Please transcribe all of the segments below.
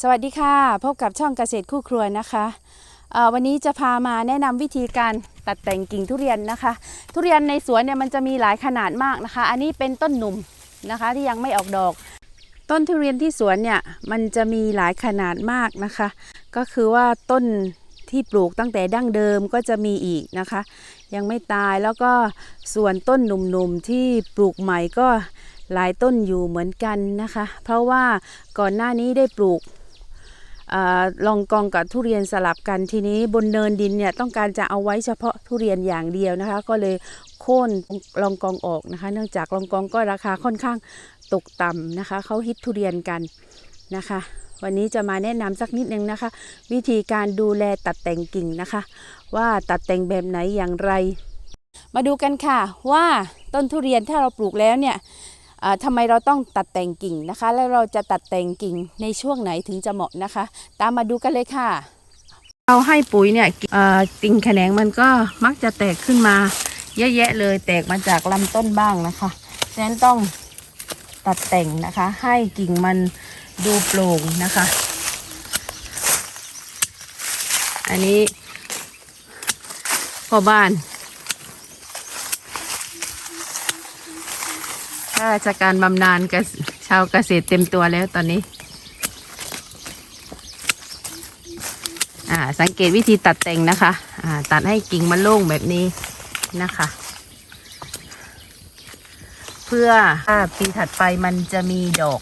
สวัสดีค่ะ พบกับช่องเกษตรคู่ครัวนะคะวันนี้จะพามาแนะนำวิธีการตัดแต่งกิ่งทุเรียนนะคะ ทุเรียนในสวนเนี่ยมันจะมีหลายขนาดมากนะคะ อันนี้เป็นต้นหนุ่มนะคะที่ยังไม่ออกดอก ต้นทุเรียนที่สวนเนี่ยมันจะมีหลายขนาดมากนะคะ ก็คือว่าต้นที่ปลูกตั้งแต่ดั้งเดิมก็จะมีอีกนะคะ ยังไม่ตายแล้วก็ส่วนต้นหนุ่มๆที่ปลูกใหม่ก็หลายต้นอยู่เหมือนกันนะคะ เพราะว่าก่อนหน้านี้ได้ปลูก ลองกองกับทุเรียนสลับกันทีนี้บนเนินดินเนี่ยต้องการจะเอาไว้เฉพาะทุเรียนอย่างเดียวนะคะ ก็เลยโค่นลองกองออกนะคะ เนื่องจากลองกองก็ราคาค่อนข้างตกต่ำนะคะเขาฮิตทุเรียนกันนะคะ วันนี้จะมาแนะนำสักนิดนึงนะคะ วิธีการดูแลตัดแต่งกิ่งนะคะ ว่าตัดแต่งแบบไหนอย่างไร มาดูกันค่ะว่าต้นทุเรียนถ้าเราปลูกแล้วเนี่ย อ่าทำไมเราต้องตัดแต่งกิ่งนะคะ แล้วเราจะตัดแต่งกิ่งในช่วงไหนถึงจะเหมาะนะคะ ตามมาดูกันเลยค่ะ เราให้ปุ๋ยเนี่ยกิ่งแขนงมันก็มักจะแตกขึ้นมาเยอะแยะเลยแตกมาจากลำต้นบ้างนะคะฉะนั้นต้องตัดแต่งนะคะ ให้กิ่งมันดูโปร่งนะคะ อันนี้พ่อบ้าน ข้าราชการบำนาญกับชาวเกษตรเต็มตัวแล้วตอนนี้ อ่า สังเกตวิธีตัดแต่งนะคะ อ่า ตัดให้กิ่งมันโล่งแบบนี้นะคะ เพื่อถ้าปีถัดไปมันจะมีดอก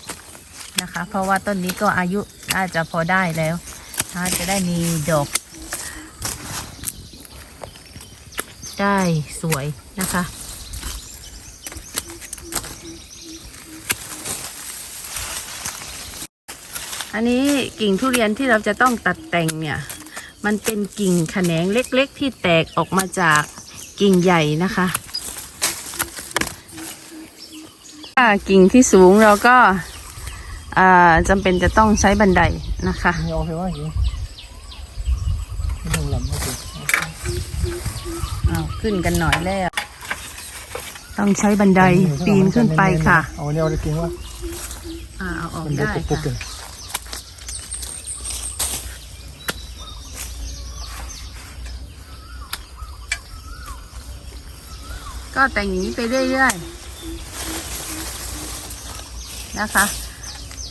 นะคะ เพราะว่าต้นนี้ก็อายุน่าจะพอได้แล้วน่าจะได้มีดอก ได้สวยนะคะ อันนี้กิ่งทุเรียนที่เราจะต้องตัดแต่งเนี่ย มันเป็นกิ่งแขนงเล็กๆ ที่แตกออกมาจากกิ่งใหญ่นะคะถ้ากิ่งที่สูงเราก็จำเป็นจะต้องใช้บันไดนะคะเอาขึ้นกันหน่อยแล้ว ต้องใช้บันไดปีนขึ้นไปค่ะเอาเนี่ยเอาได้กิ่งวะเอาออกได้ค่ะ ก็แต่งอย่างนี้ไปเรื่อยๆนะคะ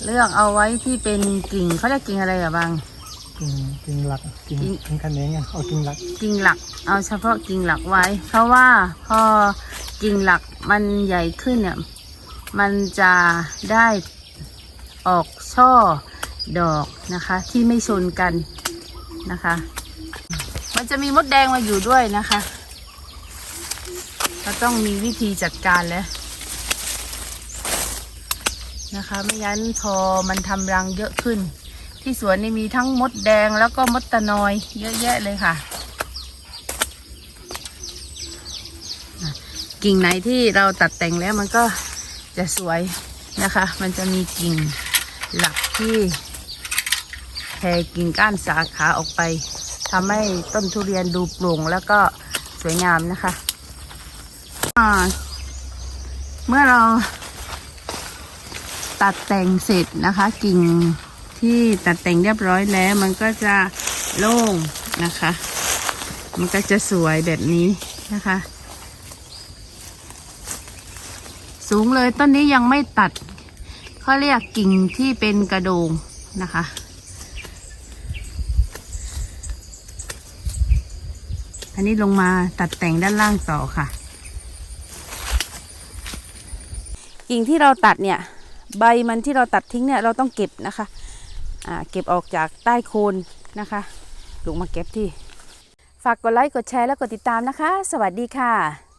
เลือกเอาไว้ที่เป็นกิ่งเขาเรียกกิ่งอะไรอะบาง กินกินหลักกินกินกินคะแนนไงเอากินหลักกิ่งหลัก เอาเฉพาะกิ่งหลักไว้ เพราะว่าพอกิ่งหลักมันใหญ่ขึ้นเนี่ย มันจะได้ออกช่อดอกนะคะ ที่ไม่ชนกันนะคะ มันจะมีมดแดงมาอยู่ด้วยนะคะ เราต้องมีวิธีจัดการแล้วนะคะ ไม่งั้นพอมันทำรังเยอะขึ้น ที่สวนนี่มีทั้งมดแดงแล้วก็มดตะนอยเยอะแยะเลยค่ะ กิ่งไหนที่เราตัดแต่งแล้วมันก็จะสวยนะคะ มันจะมีกิ่งหลักที่แผ่กิ่งก้านสาขาออกไปทำให้ต้นทุเรียนดูโปร่งแล้วก็สวยงามนะคะ เมื่อเราตัดแต่งเสร็จนะคะ กิ่งที่ตัดแต่งเรียบร้อยแล้ว มันก็จะโล่งนะคะ มันก็จะสวยแบบนี้นะคะ สูงเลยต้นนี้ยังไม่ตัดเขาเรียกกิ่งที่เป็นกระโดงนะคะอันนี้ลงมาตัดแต่งด้านล่างต่อค่ะ กิ่งที่เราตัดเนี่ยใบมันที่เราตัดทิ้งเนี่ยเราต้องเก็บนะคะอ่าเก็บออกจากใต้โคนนะคะลงมาเก็บที่ ฝากกดไลค์กดแชร์และกดติดตามนะคะ สวัสดีค่ะ